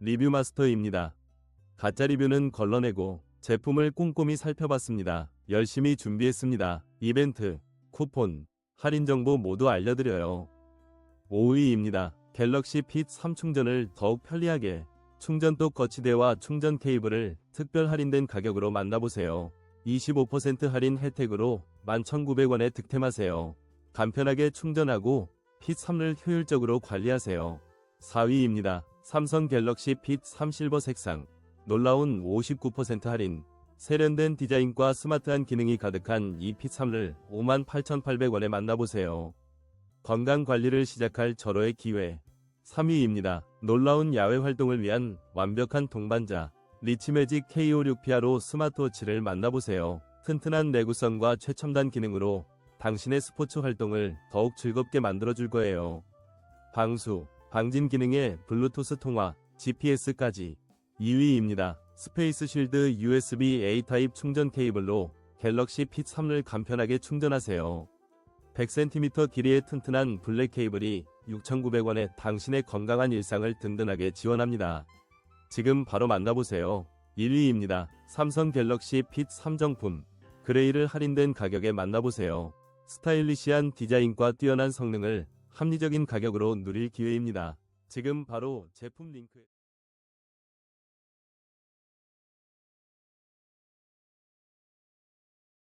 리뷰 마스터입니다. 가짜 리뷰는 걸러내고 제품을 꼼꼼히 살펴봤습니다. 열심히 준비했습니다. 이벤트, 쿠폰, 할인 정보 모두 알려드려요. 5위입니다. 갤럭시 핏3 충전을 더욱 편리하게 충전독 거치대와 충전 케이블을 특별 할인된 가격으로 만나보세요. 25% 할인 혜택으로 11,900원에 득템하세요. 간편하게 충전하고 핏 3을 효율적으로 관리하세요. 4위입니다. 삼성 갤럭시 핏3 실버 색상. 놀라운 59% 할인. 세련된 디자인과 스마트한 기능이 가득한 이 핏 3을 58,800원에 만나보세요. 건강 관리를 시작할 절호의 기회. 3위입니다. 놀라운 야외 활동을 위한 완벽한 동반자. 리치매직 K56PR로 스마트워치를 만나보세요. 튼튼한 내구성과 최첨단 기능으로 당신의 스포츠 활동을 더욱 즐겁게 만들어줄 거예요. 방수, 방진 기능에 블루투스 통화, GPS까지. 2위입니다. 스페이스 쉴드 USB A 타입 충전 케이블로 갤럭시 핏 3을 간편하게 충전하세요. 100cm 길이의 튼튼한 블랙 케이블이 6,900원에 당신의 건강한 일상을 든든하게 지원합니다. 지금 바로 만나보세요. 1위입니다. 삼성 갤럭시 핏 3정품. 그레이를 할인된 가격에 만나보세요. 스타일리시한 디자인과 뛰어난 성능을 합리적인 가격으로 누릴 기회입니다. 지금 바로 제품 링크